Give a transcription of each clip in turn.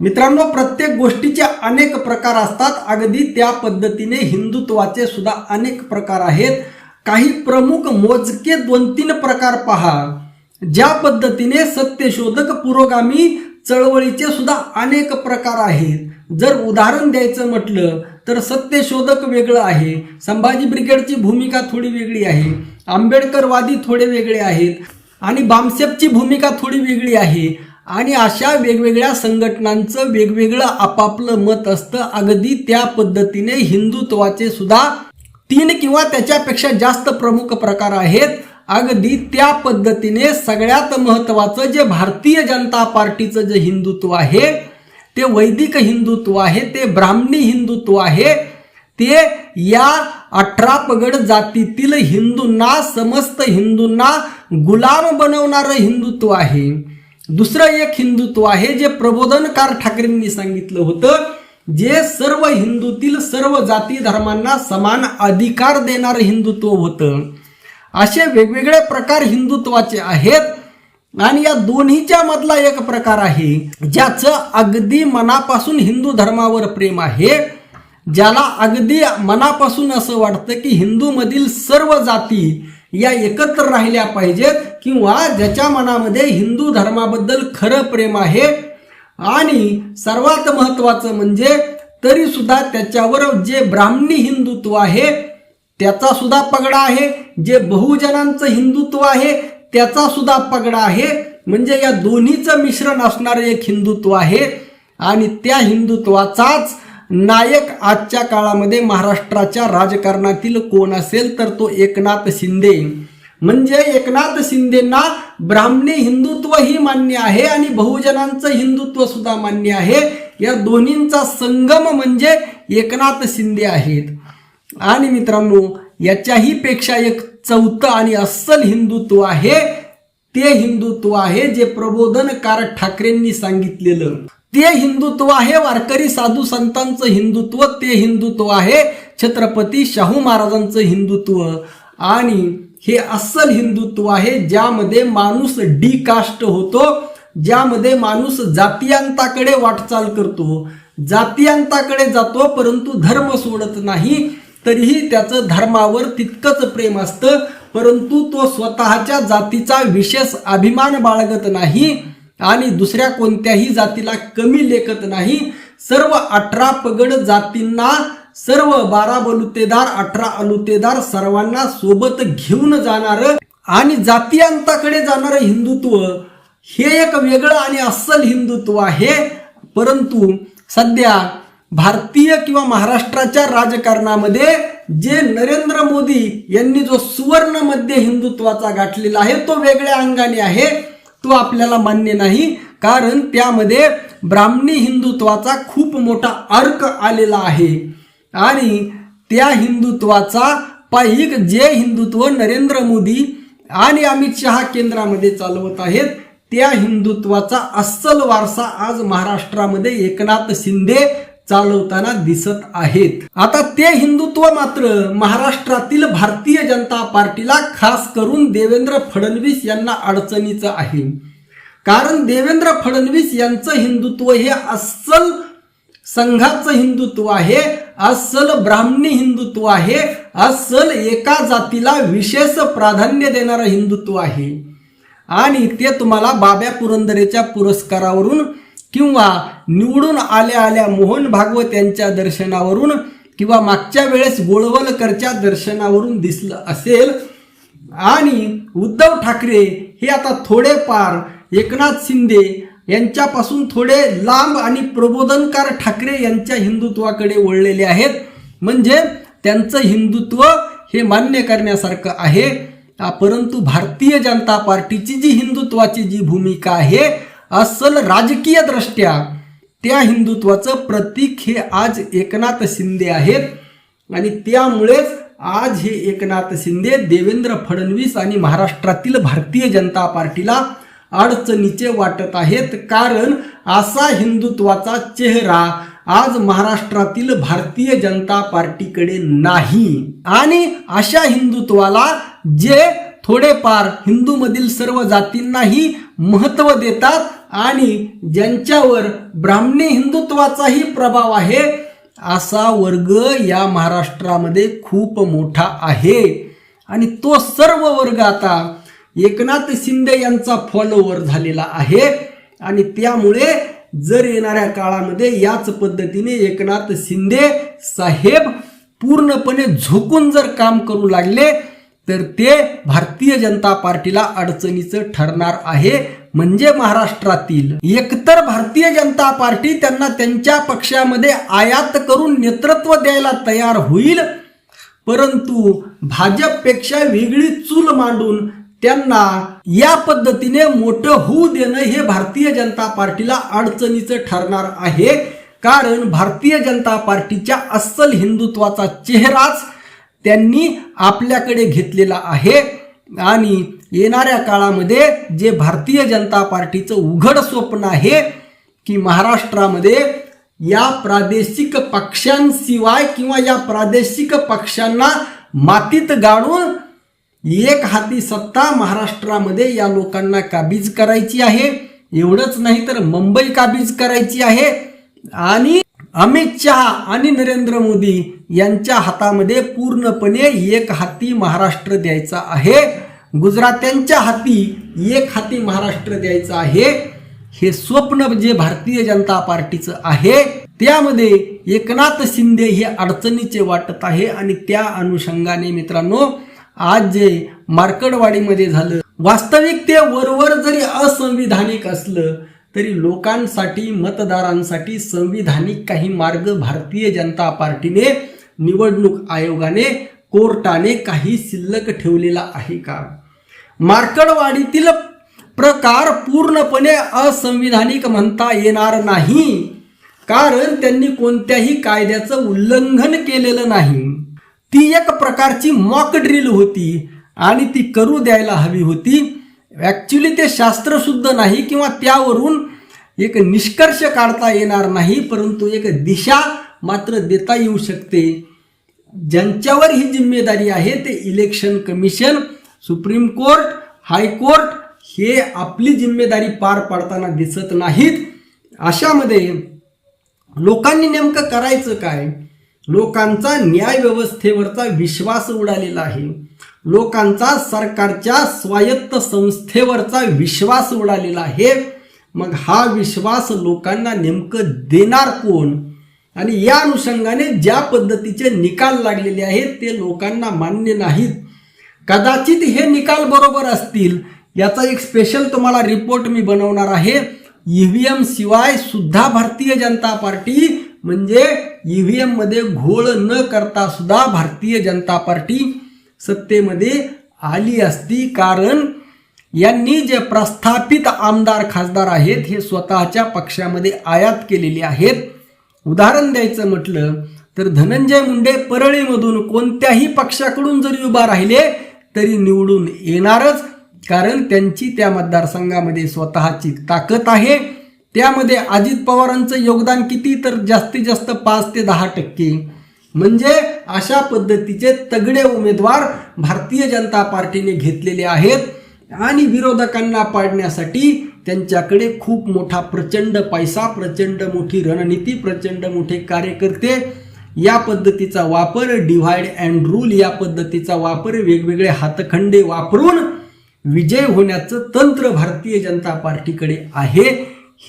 मित्रांनो प्रत्येक गोष्टीचे अनेक प्रकार असतात. अगदी त्या पद्धतीने हिंदुत्वाचे सुद्धा अनेक प्रकार आहेत. काही प्रमुख मोजके दोन तीन प्रकार पहा. ज्या पद्धतीने सत्यशोधक पुरोगामी चळवळीचे सुद्धा अनेक प्रकार आहेत. जर उदाहरण द्यायचं म्हटलं तर सत्यशोधक वेगळं आहे. संभाजी ब्रिगेडची भूमिका थोडी वेगळी आहे. आंबेडकरवादी थोडे वेगळे आहेत. आणि बामसेपची भूमिका थोडी वेगळी आहे. आणि अशा वेगवेगळ्या संघटनांचं वेगवेगळं आपापलं मत असतं. अगदी त्या पद्धतीने हिंदुत्वाचे सुद्धा तीन किंवा त्याच्यापेक्षा जास्त प्रमुख प्रकार आहेत. अगदी त्या पद्धतीने सगळ्यात महत्त्वाचं जे भारतीय जनता पार्टीचं जे हिंदुत्व आहे ते वैदिक हिंदुत्व आहे ते ब्राह्मणी हिंदुत्व आहे ते या अठरा पगड जातीतील हिंदूंना समस्त हिंदूंना गुलाम बनवणारं हिंदुत्व आहे. दुसरं एक हिंदुत्व आहे जे प्रबोधनकार ठाकरेंनी सांगितलं होतं जे सर्व हिंदूतील सर्व जाती धर्मांना समान अधिकार देणारं हिंदुत्व होतं. असे वेगवेगळे प्रकार हिंदुत्वाचे आहेत आणि या दोन्हीच्या मधला एक प्रकार आहे ज्याचं अगदी मनापासून हिंदू धर्मावर प्रेम आहे ज्याला अगदी मनापासून असं वाटतं की हिंदूमधील सर्व जाती या एकत्र राहिल्या पाहिजेत किंवा ज्याच्या मनामध्ये हिंदू धर्माबद्दल खरं प्रेम आहे. आणि सर्वात महत्त्वाचं म्हणजे तरी सुद्धा त्याच्यावर जे ब्राह्मणी हिंदुत्व आहे त्याचा सुद्धा पगडा आहे. जे बहुजनांचं हिंदुत्व आहे त्याचा सुद्धा पगडा आहे. म्हणजे या दोन्हीचं मिश्रण असणारं एक हिंदुत्व आहे. आणि त्या हिंदुत्वाचाच नायक आजच्या काळामध्ये महाराष्ट्राच्या राजकारणातील कोण असेल तर तो एकनाथ शिंदे. म्हणजे एकनाथ शिंदेना ब्राह्मणी हिंदुत्वही मान्य आहे आणि बहुजनांचं हिंदुत्व सुद्धा मान्य आहे. या दोन्हींचा संगम म्हणजे एकनाथ शिंदे आहेत. आणि मित्रांनो याच्याही पेक्षा एक चौथं आणि अस्सल हिंदुत्व आहे. ते हिंदुत्व आहे जे प्रबोधनकारक ठाकरेंनी सांगितलेलं. ते हिंदुत्व आहे वारकरी साधू संतांचं हिंदुत्व ते हिंदुत्व आहे छत्रपती शाहू महाराजांचं हिंदुत्व. आणि हे अस्सल हिंदुत्व आहे ज्यामध्ये माणूस डी कास्ट होतो ज्यामध्ये माणूस जातीयांताकडे वाटचाल करतो. जातीयांताकडे जातो परंतु धर्म सोडत नाही तरीही त्याचं धर्मावर तितकंच प्रेम असतं परंतु तो स्वतःच्या जातीचा विशेष अभिमान बाळगत नाही. आणि दुसऱ्या कोणत्याही जातीला कमी लेखत नाही. सर्व अठरा पगड जातींना सर्व बारा बलुतेदार अठरा अलुतेदार सर्वांना सोबत घेऊन जाणार आणि जातीयांताकडे जाणारं हिंदुत्व हे एक वेगळं आणि अस्सल हिंदुत्व आहे. परंतु सध्या भारतीय किंवा महाराष्ट्राच्या राजकारणामध्ये जे नरेंद्र मोदी यांनी जो सुवर्णमध्ये हिंदुत्वाचा गाठलेला आहे तो वेगळ्या अंगाने आहे. तो आपल्याला मान्य नाही कारण त्यामध्ये ब्राह्मणी हिंदुत्वाचा खूप मोठा अर्क आलेला आहे. आणि त्या हिंदुत्वाचा पाईक जे हिंदुत्व नरेंद्र मोदी आणि अमित शहा केंद्रामध्ये चालवत आहेत त्या हिंदुत्वाचा अस्सल वारसा आज महाराष्ट्रामध्ये एकनाथ शिंदे चालवताना दिसत आहेत. आता ते हिंदुत्व मात्र महाराष्ट्रातील भारतीय जनता पार्टीला खास करून देवेंद्र फडणवीस यांना अडचणीचं आहे. कारण देवेंद्र फडणवीस यांचं हिंदुत्व हे अस्सल संघाचं हिंदुत्व आहे अस्सल ब्राह्मणी हिंदुत्व आहे अस्सल एका जातीला विशेष प्राधान्य देणारं हिंदुत्व आहे. आणि ते तुम्हाला बाब्या पुरंदरेच्या पुरस्कारावरून किंवा निवडून आल्या आल्या मोहन भागवत यांच्या दर्शनावरून किंवा मागच्या वेळेस गोळवलकरच्या दर्शनावरून दिसलं असेल. आणि उद्धव ठाकरे हे आता थोडेफार एकनाथ शिंदे यांच्यापासून थोडे लांब आणि प्रबोधनकार ठाकरे यांच्या हिंदुत्वाकडे वळलेले आहेत. म्हणजे त्यांचं हिंदुत्व हे मान्य करण्यासारखं आहे. परंतु भारतीय जनता पार्टीची जी हिंदुत्वाची जी भूमिका आहे अस्सल राजकीय दृष्ट्या त्या हिंदुत्वाचं प्रतीक हे आज एकनाथ शिंदे आहेत. आणि त्यामुळेच आज हे एकनाथ शिंदे देवेंद्र फडणवीस आणि महाराष्ट्रातील भारतीय जनता पार्टीला अडचणीचे वाटत आहेत. कारण असा हिंदुत्वाचा चेहरा आज महाराष्ट्रातील भारतीय जनता पार्टीकडे नाही. आणि अशा हिंदुत्वाला जे थोडेफार हिंदूमधील सर्व जातींनाही महत्त्व देतात आणि ज्यांच्यावर ब्राह्मणी हिंदुत्वाचाही प्रभाव आहे असा वर्ग या महाराष्ट्रामध्ये खूप मोठा आहे. आणि तो सर्व वर्ग आता एकनाथ शिंदे यांचा फॉलोवर झालेला आहे. आणि त्यामुळे जर येणाऱ्या काळामध्ये याच पद्धतीने एकनाथ शिंदे साहेब पूर्णपणे झोकून जर काम करू लागले तर ते भारतीय जनता पार्टीला अडचणीचं ठरणार आहे. म्हणजे महाराष्ट्रातील एकतर भारतीय जनता पार्टी त्यांना त्यांच्या पक्षामध्ये आयात करून नेतृत्व द्यायला तयार होईल परंतु भाजपपेक्षा वेगळी चूल मांडून त्यांना या पद्धतीने मोठं होऊ देणं हे भारतीय जनता पार्टीला अडचणीचं ठरणार आहे. कारण भारतीय जनता पार्टीच्या अस्सल हिंदुत्वाचा चेहराच त्यांनी आपल्याकडे घेतलेला आहे. आणि येणाऱ्या काळामध्ये जे भारतीय जनता पार्टीचं उघड स्वप्न आहे की महाराष्ट्रामध्ये या प्रादेशिक पक्षांशिवाय किंवा या प्रादेशिक पक्षांना मातीत गाडून एक हाती सत्ता महाराष्ट्रामध्ये या लोकांना काबीज करायची आहे. एवढंच नाही तर मुंबई काबीज करायची आहे. आणि अमित शहा आणि नरेंद्र मोदी यांच्या हातामध्ये पूर्णपणे एक हाती महाराष्ट्र द्यायचा आहे. गुजरात्यांच्या हाती एक हाती महाराष्ट्र द्यायचं आहे. हे स्वप्न जे भारतीय जनता पार्टीचं आहे त्यामध्ये एकनाथ शिंदे हे अडचणीचे वाटत आहे आणि त्या अनुषंगाने मित्रांनो आज जे मार्कडवाडीमध्ये झालं वास्तविक ते वरवर जरी असंविधानिक असलं तरी लोकांसाठी मतदारांसाठी संविधानिक काही मार्ग भारतीय जनता पार्टीने निवडणूक आयोगाने कोर्टाने काही शिल्लक ठेवलेला आहे का? मार्कडवाडीतील प्रकार पूर्णपणे असंविधानिक म्हणता येणार नाही कारण त्यांनी कोणत्याही कायद्याचं उल्लंघन केलेलं नाही. ती एक प्रकारची मॉक ड्रिल होती आणि ती करू द्यायला हवी होती. ॲक्च्युली ते शास्त्रशुद्ध नाही किंवा त्यावरून एक निष्कर्ष काढता येणार नाही परंतु एक दिशा मात्र देता येऊ शकते. ज्यांच्यावर ही जिम्मेदारी आहे ते election commission supreme court high court हे आपली जिम्मेदारी पार पाडताना दिसत नाहीत. अशामध्ये लोकांनी नेमकं करायचं काय? लोकांचा न्याय व्यवस्थेवरचा विश्वास उडालेला आहे. लोकांचा सरकारच्या स्वायत्त संस्थेवरचा विश्वास उडालेला आहे. मग हा विश्वास लोकांना नेमकं देणार कोण? आणि या अनुषंगाने ज्या पद्धतीचे निकाल लागलेले आहेत ते लोकांना मान्य नाहीत. कदाचित हे निकाल बरोबर असतील. याचा एक स्पेशल तुम्हाला रिपोर्ट मी बनवणार आहे. ईव्हीएम शिवाय सुद्धा भारतीय जनता पार्टी म्हणजे ई व्ही मध्ये घोळ न करता सुद्धा भारतीय जनता पार्टी सत्तेमध्ये आली असती. कारण यांनी जे प्रस्थापित आमदार खासदार आहेत हे स्वतःच्या पक्षामध्ये आयात केलेले आहेत. उदाहरण द्यायचं म्हटलं तर धनंजय मुंडे परळीमधून कोणत्याही पक्षाकडून जरी उभा राहिले तरी निवडून येणारच. कारण त्यांची त्या मतदारसंघामध्ये स्वतःची ताकद आहे. त्यामध्ये अजित पवारांचं योगदान किती? तर जास्तीत जास्त पाच ते दहा टक्के. म्हणजे अशा पद्धतीचे तगडे उमेदवार भारतीय जनता पार्टीने घेतलेले आहेत. आणि विरोधकांना पाडण्यासाठी त्यांच्याकडे खूप मोठा प्रचंड पैसा प्रचंड मोठी रणनीती प्रचंड मोठे कार्यकर्ते या पद्धतीचा वापर डिव्हाइड अँड रूल या पद्धतीचा वापर वेगवेगळे हातखंडे वापरून विजय होण्याचं तंत्र भारतीय जनता पार्टीकडे आहे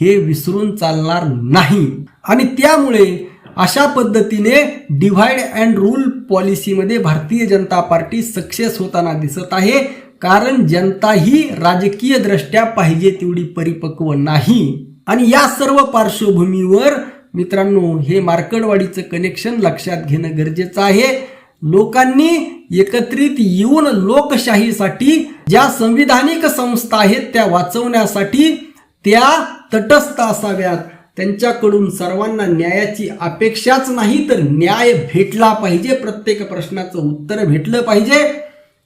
हे विसरून चालणार नाही. आणि त्यामुळे अशा पद्धतीने डिव्हाइड अँड रूल पॉलिसीमध्ये भारतीय जनता पार्टी सक्सेस होताना दिसत आहे. कारण जनता ही राजकीय दृष्ट्या पाहिजे तेवढी परिपक्व नाही. आणि या सर्व पार्श्वभूमीवर मित्रांनो हे मार्कडवाडीचं कनेक्शन लक्षात घेणं गरजेचं आहे. लोकांनी एकत्रित येऊन लोकशाहीसाठी ज्या संविधानिक संस्था आहेत त्या वाचवण्यासाठी त्या तटस्थ असाव्यात. त्यांच्याकडून सर्वांना न्यायाची अपेक्षाच नाही तर न्याय भेटला पाहिजे. प्रत्येक प्रश्नाचं उत्तर भेटलं पाहिजे.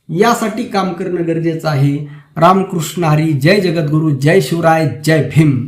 यासाठी काम करणं गरजेचं आहे. रामकृष्ण हरी जय जगद्गुरु जय शिवराय जय भीम.